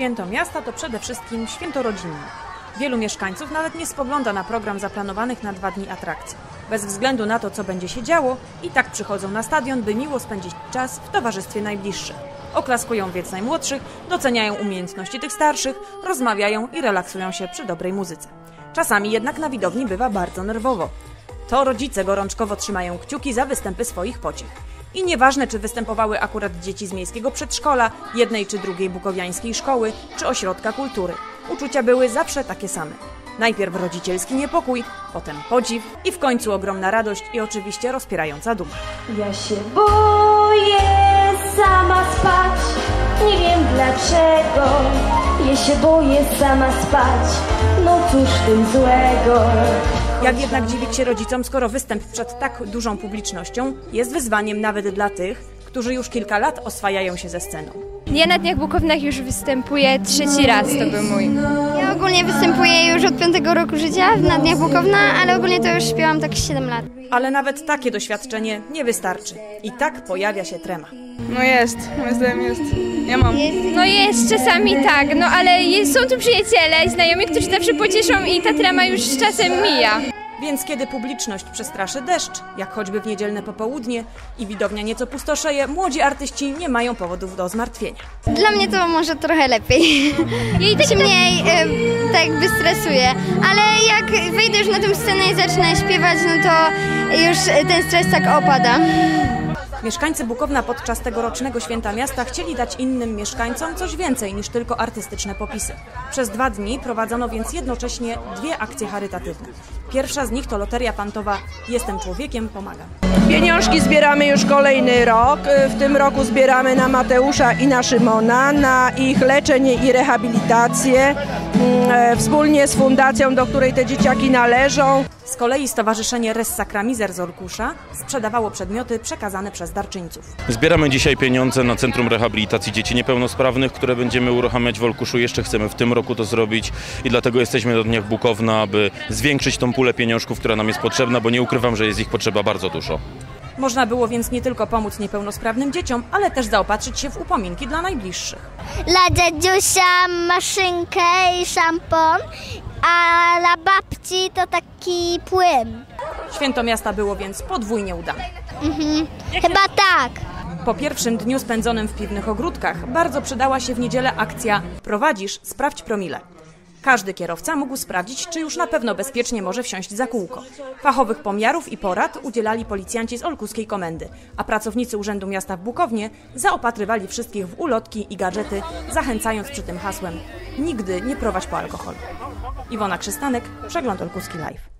Święto miasta to przede wszystkim święto rodzinne. Wielu mieszkańców nawet nie spogląda na program zaplanowanych na dwa dni atrakcji. Bez względu na to, co będzie się działo, i tak przychodzą na stadion, by miło spędzić czas w towarzystwie najbliższych. Oklaskują więc najmłodszych, doceniają umiejętności tych starszych, rozmawiają i relaksują się przy dobrej muzyce. Czasami jednak na widowni bywa bardzo nerwowo. To rodzice gorączkowo trzymają kciuki za występy swoich pociech. I nieważne, czy występowały akurat dzieci z miejskiego przedszkola, jednej czy drugiej bukowiańskiej szkoły, czy ośrodka kultury. Uczucia były zawsze takie same. Najpierw rodzicielski niepokój, potem podziw i w końcu ogromna radość i oczywiście rozpierająca duma. Ja się boję sama spać, nie wiem dlaczego. Ja się boję sama spać, no cóż w tym złego. Jak jednak dziwić się rodzicom, skoro występ przed tak dużą publicznością jest wyzwaniem nawet dla tych, którzy już kilka lat oswajają się ze sceną. Ja na Dniach Bukownach już występuję trzeci raz, to był mój. Ja ogólnie występuję już od piątego roku życia na Dniach Bukowna, ale ogólnie to już śpiewam tak 7 lat. Ale nawet takie doświadczenie nie wystarczy. I tak pojawia się trema. No jest, moim zdaniem jest. Ja mam. No jest czasami tak, no ale jest, są tu przyjaciele i znajomi, którzy zawsze pocieszą i ta trema już z czasem mija. Więc kiedy publiczność przestraszy deszcz, jak choćby w niedzielne popołudnie i widownia nieco pustoszeje, młodzi artyści nie mają powodów do zmartwienia. Dla mnie to może trochę lepiej. I tak się mniej e, tak jakby stresuję, ale jak wyjdę już na tę scenę i zacznę śpiewać, no to już ten stres tak opada. Mieszkańcy Bukowna podczas tegorocznego Święta Miasta chcieli dać innym mieszkańcom coś więcej niż tylko artystyczne popisy. Przez dwa dni prowadzono więc jednocześnie dwie akcje charytatywne. Pierwsza z nich to loteria pantowa Jestem człowiekiem, pomagam. Pieniążki zbieramy już kolejny rok. W tym roku zbieramy na Mateusza i na Szymona, na ich leczenie i rehabilitację, mm, wspólnie z fundacją, do której te dzieciaki należą. Z kolei Stowarzyszenie Res Sacramiser z Olkusza sprzedawało przedmioty przekazane przez darczyńców. Zbieramy dzisiaj pieniądze na Centrum Rehabilitacji Dzieci Niepełnosprawnych, które będziemy uruchamiać w Olkuszu. Jeszcze chcemy w tym roku to zrobić i dlatego jesteśmy na Dniach Bukowna, aby zwiększyć tą pulę pieniążków, która nam jest potrzebna, bo nie ukrywam, że jest ich potrzeba bardzo dużo. Można było więc nie tylko pomóc niepełnosprawnym dzieciom, ale też zaopatrzyć się w upominki dla najbliższych. Dla dziadziusia maszynkę i szampon, a dla babci to taki płyn. Święto miasta było więc podwójnie udane. Chyba tak. Po pierwszym dniu spędzonym w piwnych ogródkach bardzo przydała się w niedzielę akcja Prowadzisz, sprawdź promile. Każdy kierowca mógł sprawdzić, czy już na pewno bezpiecznie może wsiąść za kółko. Fachowych pomiarów i porad udzielali policjanci z Olkuskiej Komendy, a pracownicy Urzędu Miasta w Bukownie zaopatrywali wszystkich w ulotki i gadżety, zachęcając przy tym hasłem Nigdy nie prowadź po alkoholu. Iwona Krzystanek, Przegląd Olkuski Live.